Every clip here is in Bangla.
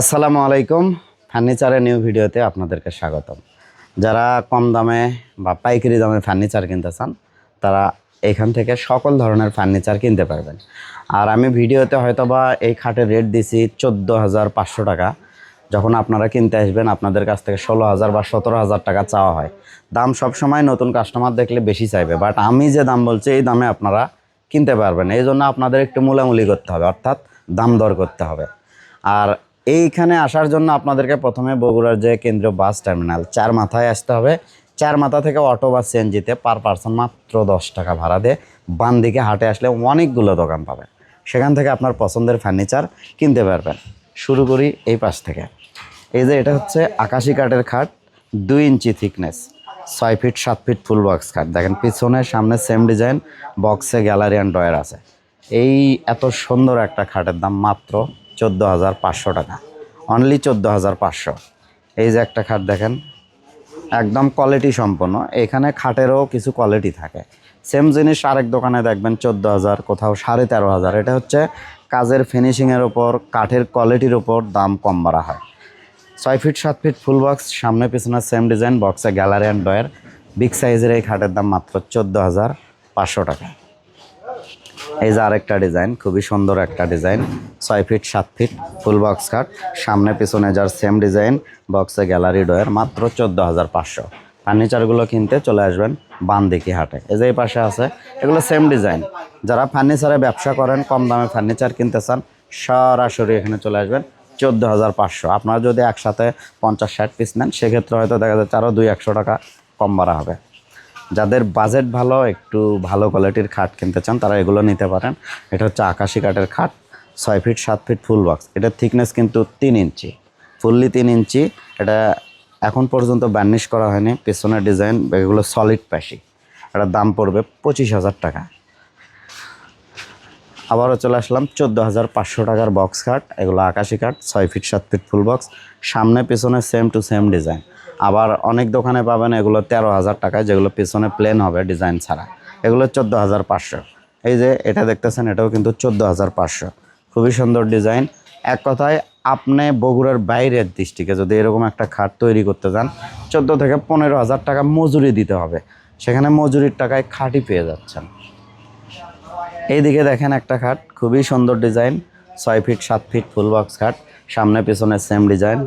আসসালামু আলাইকুম। ফার্নিচারের নিউ ভিডিওতে আপনাদেরকে স্বাগতম। যারা কম দামে বা পাইকারি দামে ফার্নিচার কিনতে চান, তারা এখান থেকে সকল ধরনের ফার্নিচার কিনতে পারবেন। আর আমি ভিডিওতে হয়তো বা এই খাটের রেট দিছি চোদ্দ হাজার পাঁচশো টাকা। যখন আপনারা কিনতে আসবেন, আপনাদের কাছ থেকে ষোলো হাজার বা সতেরো হাজার টাকা চাওয়া হয়। দাম সবসময় নতুন কাস্টমার দেখলে বেশি চাইবে। বাট আমি যে দাম বলছি, এই দামে আপনারা কিনতে পারবেন। এই জন্য আপনাদের একটু মূলামূলি করতে হবে, অর্থাৎ দাম দর করতে হবে। আর এইখানে আসার জন্য আপনাদেরকে প্রথমে বগুড়ার যে কেন্দ্রীয় বাস টার্মিনাল, চার মাথায় আসতে হবে। চার মাথা থেকে অটো বা সিএনজিতে পার পার্সন মাত্র দশ টাকা ভাড়া দিয়ে বান দিকে হাটে আসলে অনেকগুলো দোকান পাবেন। সেখান থেকে আপনার পছন্দের ফার্নিচার কিনতে পারবেন। শুরু করি এই পাশ থেকে। এই যে এটা হচ্ছে আকাশি কাঠের খাট, দুই ইঞ্চি থিকনেস ছয় ফিট সাত ফিট ফুল বক্স খাট। দেখেন পিছনে, সামনে সেম ডিজাইন বক্সে গ্যালারি অ্যান্ড ডয়ার আছে। এই এত সুন্দর একটা খাটের দাম মাত্র চোদ্দ হাজার পাঁচশো টাকা। অনলি চোদ্দ হাজার পাঁচশো। এই যে একটা খাট দেখেন, একদম কোয়ালিটি সম্পন্ন। এখানে খাটেরও কিছু কোয়ালিটি থাকে। সেম জিনিস আরেক দোকানে দেখবেন, চোদ্দ হাজার, কোথাও সাড়ে তেরো হাজার। এটা হচ্ছে কাজের ফিনিশিংয়ের ওপর কাঠের কোয়ালিটির ওপর দাম কম বাড়া হয়। ছয় ফিট সাত ফিট ফুল বক্স সামনে পিছনে সেম ডিজাইন বক্সে গ্যালারি অ্যান্ড ডয়ার বিগ সাইজের এই খাটের দাম মাত্র চোদ্দ হাজার পাঁচশো টাকা। এই যে আরেকটা ডিজাইন, খুবই সুন্দর একটা ডিজাইন। ছয় ফিট, সাত ফিট, ফুল বক্স খাট সামনে, পিছনে যার সেম ডিজাইন বক্সে গ্যালারি ডয়ার মাত্র চোদ্দ হাজার পাঁচশো। ফার্নিচারগুলো কিনতে চলে আসবেন বান্দিকি হাটে। এই যে এই পাশে আছে, এগুলো সেম ডিজাইন। যারা ফার্নিচারে ব্যবসা করেন, কম দামে ফার্নিচার কিনতে চান, সরাসরি এখানে চলে আসবেন চোদ্দ হাজার পাঁচশো। আপনারা যদি একসাথে পঞ্চাশ, ষাট পিস নেন, সেক্ষেত্রে হয়তো দেখা যাচ্ছে আরও দুই, একশো টাকা কম বাড়া হবে। যাদের বাজেট ভালো, একটু ভালো কোয়ালিটির খাট কিনতে চান, তারা এগুলো নিতে পারেন। এটা হচ্ছে আকাশি কাঠের খাট, ছয় ফিট সাত ফিট ফুল বক্স এটার থিকনেস কিন্তু তিন ইঞ্চি ফুললি তিন ইঞ্চি। এটা এখন পর্যন্ত বার্নিশ করা হয়নি, পেছনের ডিজাইন এগুলো সলিড প্যাশি এটার দাম পড়বে পঁচিশ হাজার টাকা। আবারও চলে আসলাম, চোদ্দ হাজার পাঁচশো টাকার বক্স খাট। এগুলো আকাশি কাঠ, ছয় ফিট সাত ফিট ফুল বক্স সামনে, পিছনে সেম টু সেম ডিজাইন আবার অনেক দোকানে পাবেন এগুলো তেরো হাজার টাকায়, যেগুলো পিছনে প্লেন হবে ডিজাইন ছাড়া। এগুলো চোদ্দ হাজার পাঁচশো। এই যে এটা দেখতেছেন, এটাও কিন্তু চোদ্দ হাজার পাঁচশো। খুবই সুন্দর ডিজাইন এক কথায়, আপনি বগুড়ার বাইরের দৃষ্টিকে যদি এরকম একটা খাট তৈরি করতে যান চোদ্দ থেকে পনেরো হাজার টাকা মজুরি দিতে হবে। সেখানে মজুরির টাকায় খাটই পেয়ে যাচ্ছেন। এইদিকে দেখেন একটা খাট, খুবই সুন্দর ডিজাইন ছয় ফিট, সাত ফিট ফুল বক্স খাট, সামনে পিছনে সেম ডিজাইন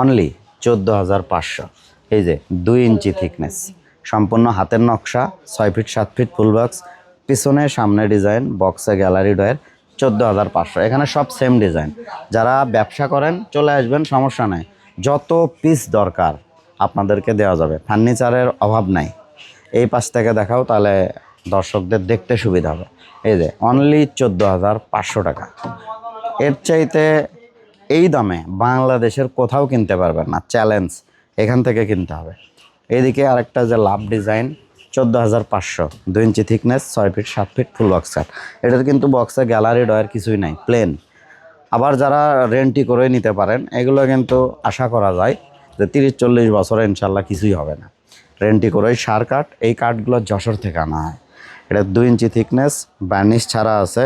অনলি চোদ্দ হাজার পাঁচশো। এই যে, দুই ইঞ্চি থিকনেস সম্পূর্ণ হাতের নকশা, ছয় ফিট, সাত ফিট ফুল বক্স পিছনে সামনে ডিজাইন বক্সে গ্যালারি ডয়ের চোদ্দ হাজার পাঁচশো। এখানে সব সেম ডিজাইন যারা ব্যবসা করেন, চলে আসবেন, সমস্যা নাই। যত পিস দরকার আপনাদেরকে দেওয়া যাবে। ফার্নিচারের অভাব নাই। এই পাশ থেকে দেখাও, তাহলে দর্শকদের দেখতে সুবিধা হবে। এই যে অনলি চোদ্দ হাজার পাঁচশো টাকা। এর চাইতে এই দামে বাংলাদেশের কোথাও কিনতে পারবেন না। চ্যালেঞ্জ এখান থেকে কিনতে হবে। এইদিকে আরেকটা যে লাভ ডিজাইন চোদ্দ হাজার পাঁচশো। দুই ইঞ্চি থিকনেস ছয় ফিট সাত ফিট ফুল বক্স কাট এটার কিন্তু বক্সে গ্যালারি ডয়ার কিছুই নাই প্লেন আবার যারা রেন্টি করে নিতে পারেন, এগুলো কিন্তু আশা করা যায় যে তিরিশ চল্লিশ বছরে ইনশাল্লাহ কিছুই হবে না। রেন্টি করে সার কাঠ এই কাঠগুলো যশোর থেকে আনা হয়। এটা দুই ইঞ্চি থিকনেস বার্নিশ ছাড়া আছে।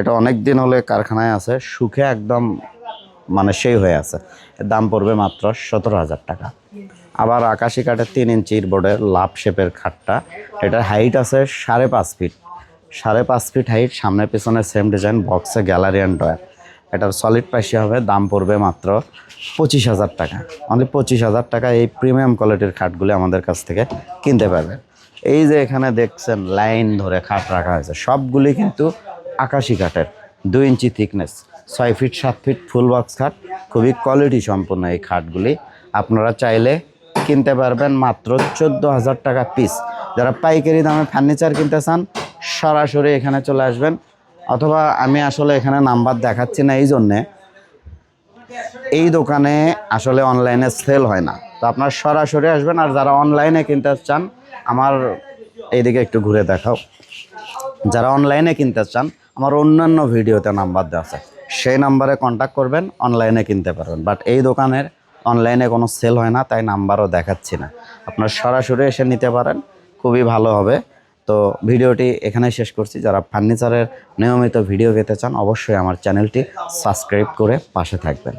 এটা অনেক দিন হলে কারখানায় আছে, সুখে একদম মানে সেই হয়ে আছে। দাম পড়বে মাত্র সতেরো হাজার টাকা। আবার আকাশি কাঠের তিন ইঞ্চির বোর্ডের লাভ শেপের খাটটা, এটার হাইট আছে সাড়ে পাঁচ ফিট সাড়ে পাঁচ ফিট হাইট সামনে পিছনে সেম ডিজাইন বক্সে গ্যালারি অ্যান্ড ডয়ার এটার সলিড পাইসি হবে, দাম পড়বে মাত্র পঁচিশ হাজার টাকা। অনলি পঁচিশ হাজার টাকা এই প্রিমিয়াম কোয়ালিটির খাটগুলি আমাদের কাছ থেকে কিনতে পারবেন এই যে এখানে দেখছেন লাইন ধরে খাট রাখা হয়েছে। সবগুলি কিন্তু আকাশি কাঠের, দুই ইঞ্চি থিকনেস ছয় ফিট সাত ফিট ফুল বক্স খাট। খুবই কোয়ালিটি সম্পন্ন এই খাটগুলি। আপনারা চাইলে কিনতে পারবেন মাত্র চোদ্দ হাজার টাকা পিস যারা পাইকারি দামে ফার্নিচার কিনতে চান, সরাসরি এখানে চলে আসবেন। অথবা আমি আসলে এখানে নাম্বার দেখাচ্ছি না এই জন্যে এই দোকানে আসলে অনলাইনে সেল হয় না। তো আপনার সরাসরি আসবেন আর যারা অনলাইনে কিনতে চান, আমার এইদিকে একটু ঘুরে দেখাও। যারা অনলাইনে কিনতে চান, আমার অন্যান্য ভিডিওতে নাম্বার দেওয়া আছে। সেই নাম্বারে কন্ট্যাক্ট করবেন অনলাইনে কিনতে পারবেন। বাট এই দোকানের অনলাইনে কোনো সেল হয় না, তাই নাম্বারও দেখাচ্ছি না। আপনার সরাসরি এসে নিতে পারেন, খুবই ভালো হবে। তো ভিডিওটি এখানেই শেষ করছি। যারা ফার্নিচারের নিয়মিত ভিডিও পেতে চান, অবশ্যই আমার চ্যানেলটি সাবস্ক্রাইব করে পাশে থাকবেন।